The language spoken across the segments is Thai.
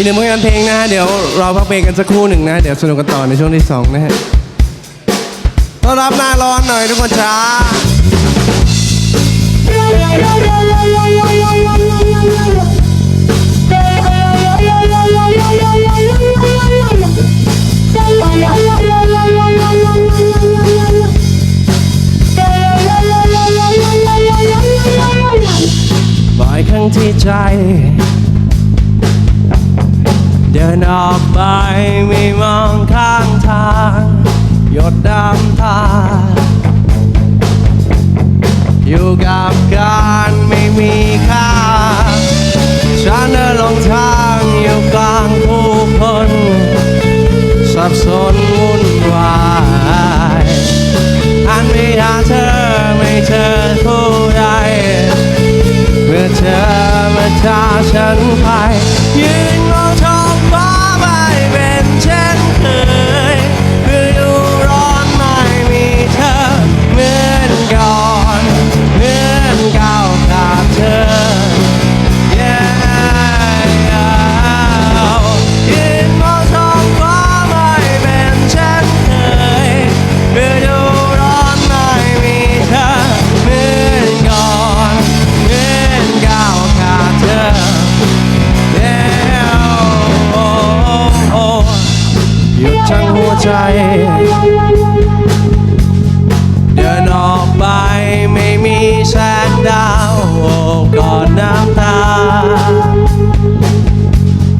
อีกหนึ่งผลงานเพลงนะฮะ เดี๋ยวรอพักเบรกกันสักครู่หนึ่งนะ เดี๋ยวสนุกกันต่อในช่วงที่สองนะฮะต้อนรับหน้าร้อนหน่อยทุกคนจ้า บ่อยครั้งที่ใจ เดินออกไปไม่มองข้างทาง หยดดำตาอยู่กับการไม่มีค่า ฉันเดินลงทางอยู่กลางผู้คนสับสนวุ่นวายอันไม่หาเธอไม่เจอผู้ใดเมื่อเธอมาจาฉันไป ใจ เดินออกไปไม่มีแสงดาวโอบกอดน้ำตา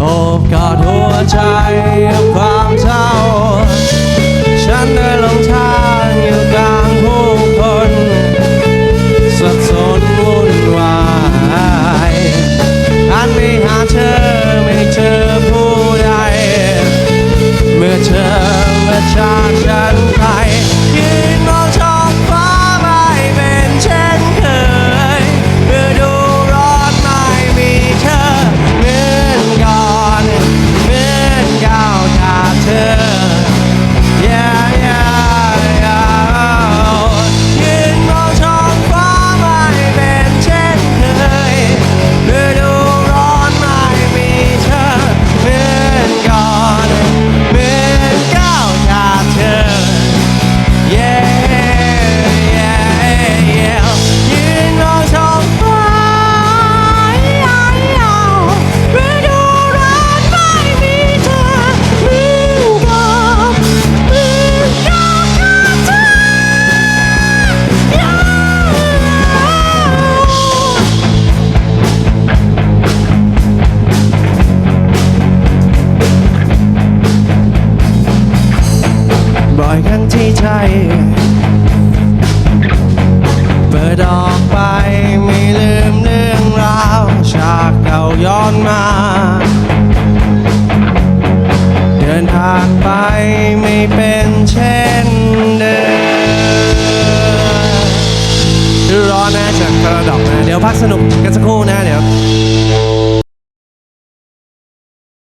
โอบกอดหัวใจ อยครั้งที่ใจเปิดออกไปไม่ลืมเรื่องราวฉากเก่าย้อนมา เดินทางไปไม่เป็นเช่นเดิมร้อนนะจากกระดอกนะ เดี๋ยวพักสนุกกันสักครู่นะเดี๋ยว